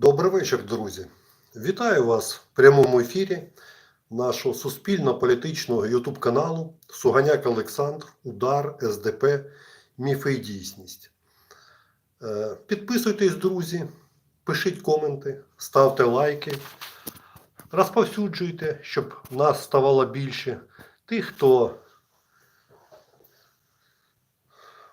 Добрий вечір, друзі. Вітаю вас в прямому ефірі нашого суспільно-політичного ютуб каналу Суганяк Олександр, Удар, СДП, Міфи і дійсність. Е, Підписуйтесь, друзі, пишіть коменти, ставте лайки, розповсюджуйте, щоб нас ставало більше. Тих, хто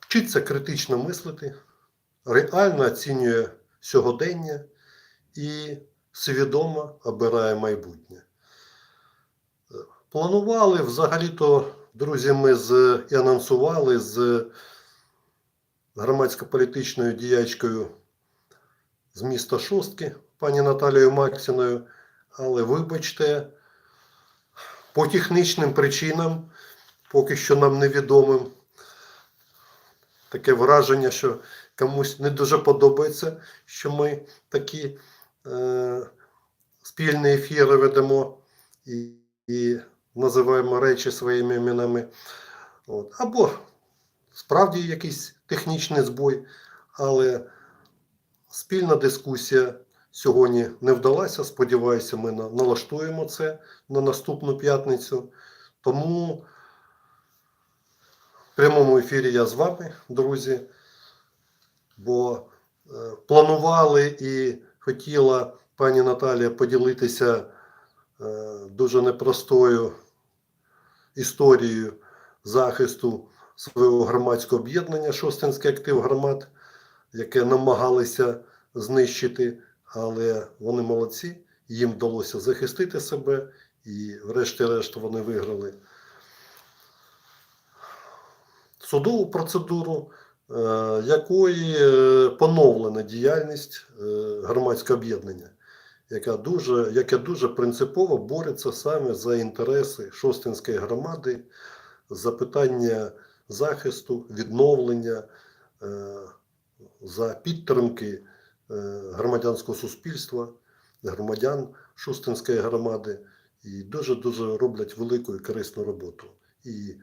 вчиться критично мислити, реально оцінює сьогодення і свідомо обирає майбутнє. Планували взагалі-то, друзі, ми з, і анонсували з громадсько-політичною діячкою з міста Шостки, пані Наталією Максіною, але вибачте, по технічним причинам, поки що нам невідомим, таке враження, що комусь не дуже подобається, що ми такі спільні ефіри ведемо і, і називаємо речі своїми іменами. От. Або справді якийсь технічний збой, але спільна дискусія сьогодні не вдалася. Сподіваюся, ми на- налаштуємо це на наступну п'ятницю. Тому в прямому ефірі я з вами, друзі бо е, планували і хотіла пані Наталія поділитися е, дуже непростою історією захисту свого громадського об'єднання Шостинський актив громад, яке намагалися знищити, але вони молодці, їм вдалося захистити себе, і, врешті-решт, вони виграли. Судову процедуру якої е, поновлена діяльність е, громадського об'єднання, яка дуже, яке дуже принципово бореться саме за інтереси Шостинської громади, за питання захисту, відновлення, е, за підтримки е, громадянського суспільства, громадян Шостинської громади, і дуже дуже роблять велику і корисну роботу. І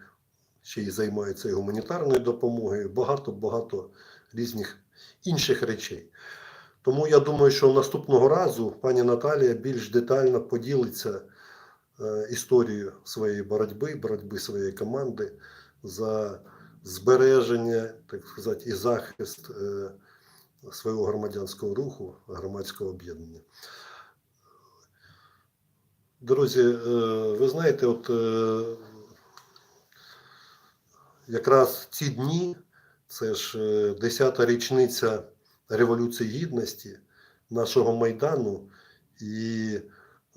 ще й займаються і гуманітарною допомогою, багато-багато різних інших речей. Тому я думаю, що наступного разу пані Наталія більш детально поділиться е, історією своєї боротьби, боротьби своєї команди за збереження, так сказати, і захист е, свого громадянського руху, громадського об'єднання. Друзі, е, ви знаєте, от якраз ці дні, це ж е, 10-та річниця Революції Гідності, нашого Майдану, і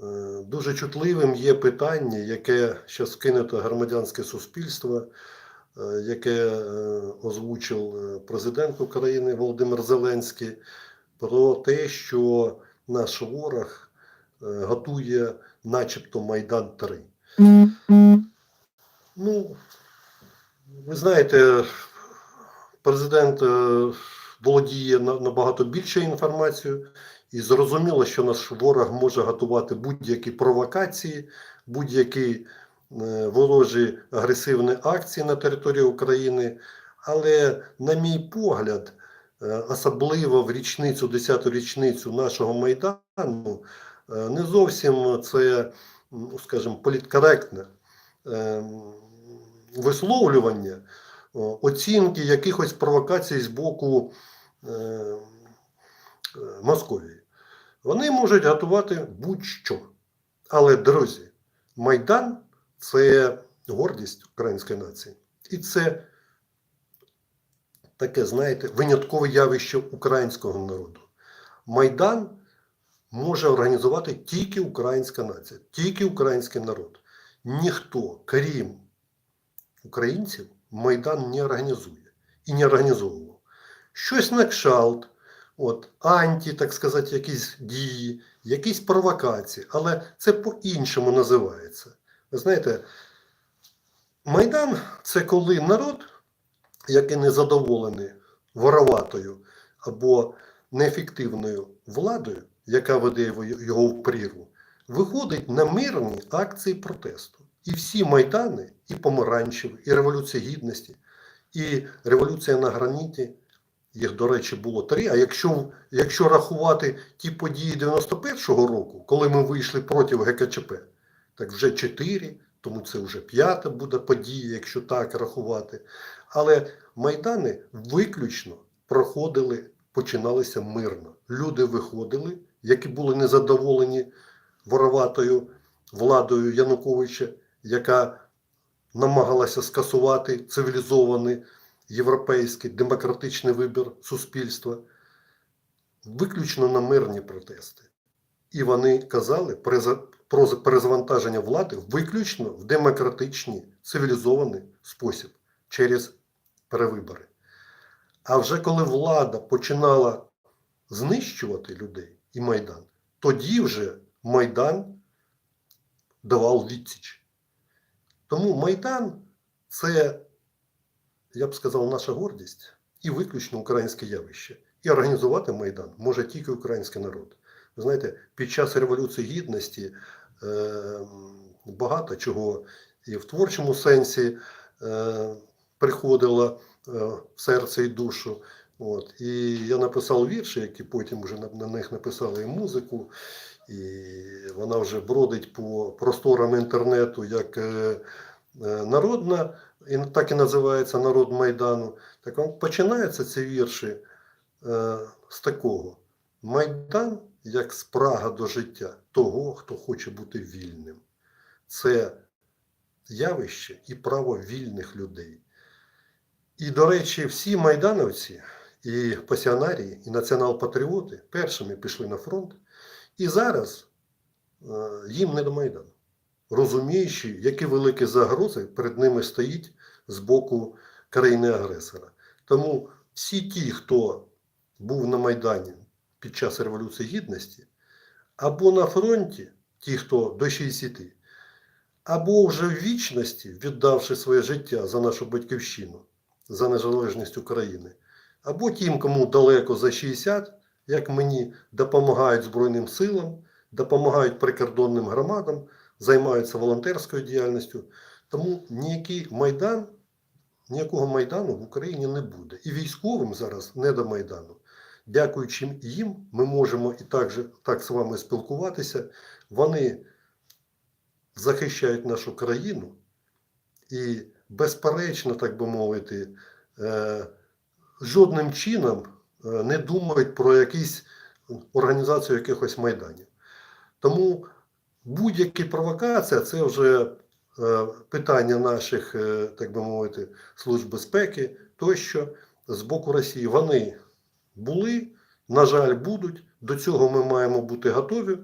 е, дуже чутливим є питання, яке зараз вкинуто громадянське суспільство, е, яке е, озвучив е, президент України Володимир Зеленський, про те, що наш ворог е, готує, начебто, Майдан 3. Ну, ви знаєте, президент е, володіє набагато більшою інформацією, і зрозуміло, що наш ворог може готувати будь-які провокації, будь-які е, ворожі агресивні акції на території України. Але, на мій погляд, е, особливо в річницю, 10-ту річницю нашого Майдану, не зовсім це, ну, скажімо, політкоректне е, висловлювання, оцінки якихось провокацій з боку е, е, Московії. Вони можуть готувати будь-що. Але, друзі, Майдан це гордість української нації. І це таке, знаєте, виняткове явище українського народу. Майдан може організувати тільки українська нація, тільки український народ. Ніхто, крім українців, Майдан не організує і не організовував. Щось на кшалт, от, анті, так сказати, якісь дії, якісь провокації, але це по-іншому називається. Ви знаєте, Майдан це коли народ, який не задоволений вороватою або неефективною владою, яка веде його- в прірву, виходить на мирні акції протесту. І всі майдани, і помаранчеві, і Революція Гідності, і Революція на граніті, Їх, до речі, було три. А якщо, якщо рахувати ті події 91-го року, коли ми вийшли проти ГКЧП, так вже чотири, тому це вже п'ята буде подія, якщо так рахувати. Але майдани виключно проходили, починалися мирно. Люди виходили, які були незадоволені вороватою владою Януковича, яка намагалася скасувати цивілізований європейський демократичний вибір суспільства, виключно на мирні протести. І вони казали про перезавантаження влади виключно в демократичний цивілізований спосіб через перевибори. А вже коли влада починала знищувати людей і Майдан, тоді вже Майдан давав відсіч. Тому Майдан це, я б сказав, наша гордість і виключно українське явище. І організувати Майдан може тільки український народ. Ви знаєте, під час Революції Гідності е, багато чого і в творчому сенсі е, приходило е, в серце і душу. От. І я написав вірші, які потім вже на, на них написали і музику, і вона вже бродить по просторам інтернету як е, е, народна, і так і називається Народ Майдану. Так починаються ці вірші е, з такого: Майдан як спрага до життя того, хто хоче бути вільним. Це явище і право вільних людей. І, до речі, всі майдановці, і пасіонарії, і націонал-патріоти першими пішли на фронт. І зараз е, їм не до Майдану, розуміючи, які великі загрози перед ними стоїть з боку країни-агресора. Тому всі ті, хто був на Майдані під час Революції Гідності, або на фронті, ті, хто до 60, або вже в вічності, віддавши своє життя за нашу батьківщину, за незалежність України, або тим, кому далеко за 60, як мені, допомагають Збройним силам, допомагають прикордонним громадам, займаються волонтерською діяльністю. Тому ніякий майдан, ніякого майдану в Україні не буде. І військовим зараз не до майдану. Дякуючи їм, ми можемо і так, же, так з вами спілкуватися. Вони захищають нашу країну і, безперечно, так би мовити, е, жодним чином не думають про якісь організацію якихось майданів. Тому будь-які провокації це вже е, питання наших, е, так би мовити, служб безпеки тощо з боку Росії. Вони були, на жаль, будуть. До цього ми маємо бути готові.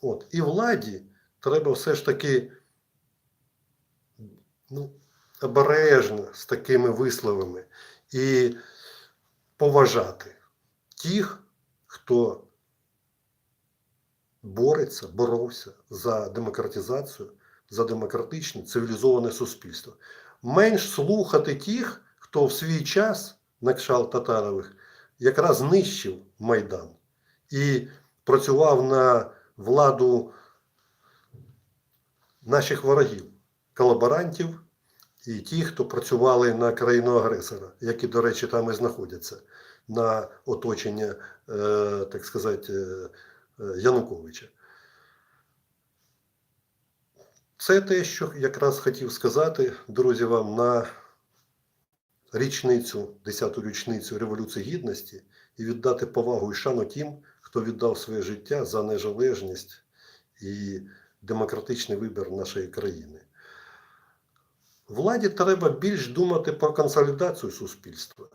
От. І владі треба все ж таки ну, обережно з такими висловами і поважати тих, хто бореться, боровся за демократизацію, за демократичне, цивілізоване суспільство. Менш слухати тих, хто в свій час на кшалт Татарових якраз знищив Майдан і працював на владу наших ворогів, колаборантів і ті, хто працювали на країну агресора, які, до речі, там і знаходяться на оточення, е, так сказати, е, е, Януковича. Це те, що якраз хотів сказати, друзі, вам на річницю, 10-ту річницю Революції Гідності і віддати повагу і шану тим, хто віддав своє життя за незалежність і демократичний вибір нашої країни. Владі треба більш думати про консолідацію суспільства,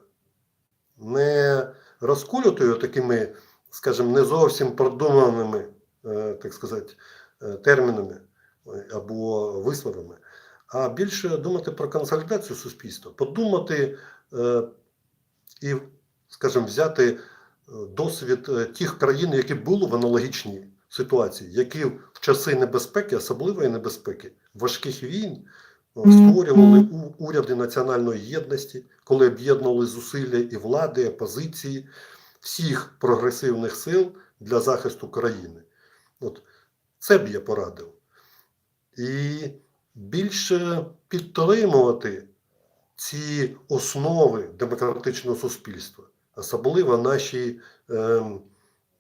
не розколютою такими, скажімо, не зовсім продуманими, е, так сказати, е, термінами або висловами, а більше думати про консолідацію суспільства, подумати е, і, скажімо, взяти досвід тих країн, які були в аналогічній ситуації, які в часи небезпеки, особливої небезпеки, важких війн, створювали уряди національної єдності, коли об'єднували зусилля і влади, і опозиції, всіх прогресивних сил для захисту країни. От це б я порадив. І більше підтримувати ці основи демократичного суспільства, особливо наші ем,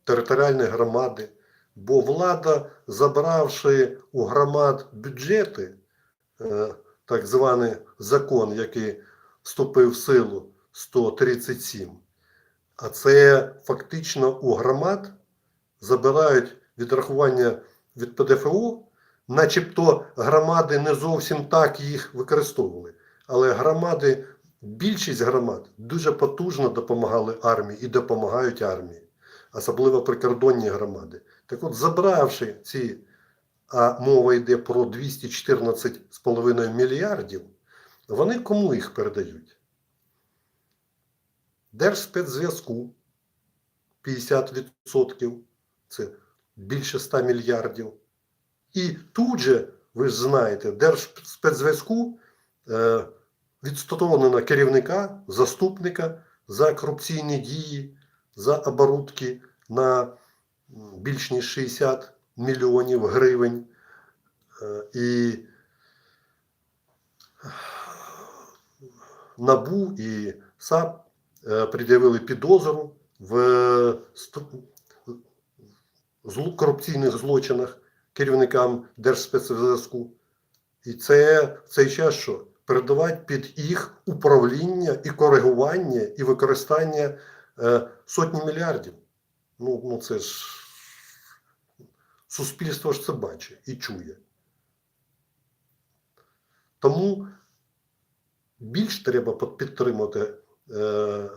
територіальні громади. Бо влада, забравши у громад бюджети, е, так званий закон, який вступив в силу 137, а це фактично у громад забирають відрахування від ПДФО, начебто громади не зовсім так їх використовували. Але громади, більшість громад дуже потужно допомагали армії і допомагають армії, особливо прикордонні громади. Так от, забравши ці, а мова йде про 214,5 мільярдів, вони кому їх передають? Держспецзв'язку 50%, це більше 100 мільярдів. І тут же, ви ж знаєте, Держспецзв'язку е, відсторонено керівника, заступника за корупційні дії, за оборудки на більш ніж 60 мільйонів гривень. Е, і НАБУ і САП е, пред'явили підозру в корупційних злочинах керівникам Держспецзв'язку. І це в цей час що? Передавати під їх управління і коригування і використання е, сотні мільярдів. Ну, ну це ж суспільство ж це бачить і чує. Тому більш треба під- підтримувати е,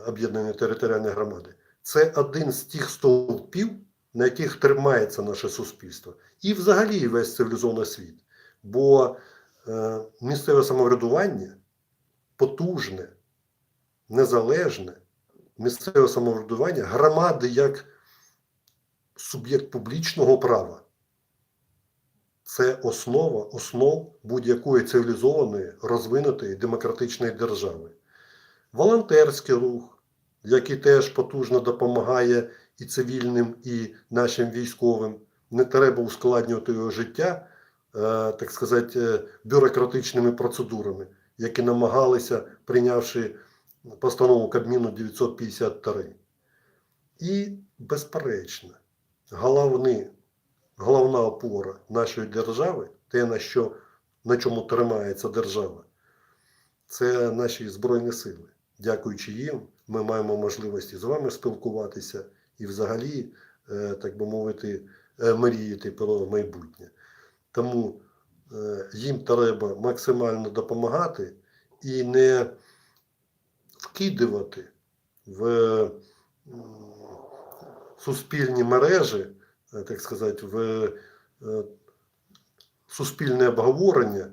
об'єднані територіальні громади. Це один з тих стовпів, на яких тримається наше суспільство, і взагалі весь цивілізований світ. Бо е, місцеве самоврядування потужне, незалежне, місцеве самоврядування, громади як суб'єкт публічного права. Це основа основ будь-якої цивілізованої, розвинутої демократичної держави. Волонтерський рух, який теж потужно допомагає і цивільним, і нашим військовим. Не треба ускладнювати його життя, е, так сказати, е, бюрократичними процедурами, які намагалися, прийнявши постанову Кабміну 953. І, безперечно, головний, головна опора нашої держави, те, на, що, на чому тримається держава, це наші Збройні Сили. Дякуючи їм, ми маємо можливості з вами спілкуватися і взагалі, е, так би мовити, е, мріяти про майбутнє. Тому е, їм треба максимально допомагати і не вкидувати в суспільні мережі, е, так сказати, в е, суспільне обговорення,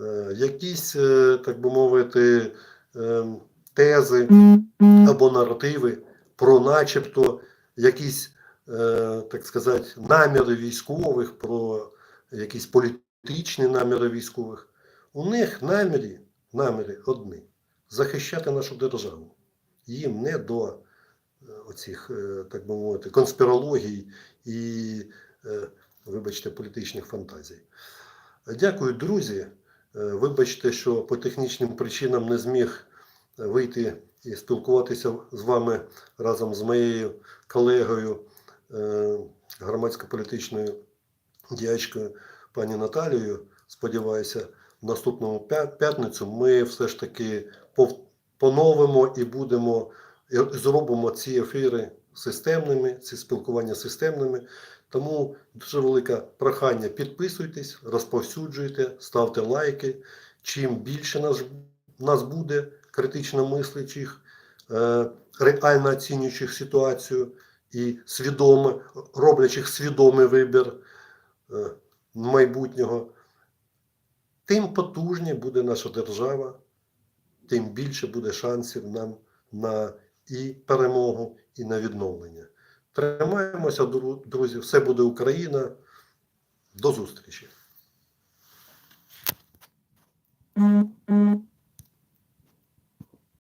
е, якісь, е, так би мовити, е, тези або наративи про начебто якісь, е, так сказати, наміри військових, про якісь політичні наміри військових. У них наміри, наміри одні захищати нашу державу. Їм не до е, оцих, е, так би мовити, конспірологій і, е, вибачте, політичних фантазій. Дякую, друзі. Е, Вибачте, що по технічним причинам не зміг е, вийти і спілкуватися з вами разом з моєю колегою, громадсько-політичною діячкою пані Наталією. Сподіваюся, в наступному п'ятницю ми все ж таки поновимо і будемо і зробимо ці ефіри системними, ці спілкування системними. Тому дуже велике прохання підписуйтесь, розповсюджуйте, ставте лайки. Чим більше нас, нас буде критично мислячих, е, реально оцінюючих ситуацію і свідомо роблячих свідомий вибір е, майбутнього, тим потужніше буде наша держава, тим більше буде шансів нам на і перемогу, і на відновлення. Тримаємося, друзі, все буде Україна. До зустрічі.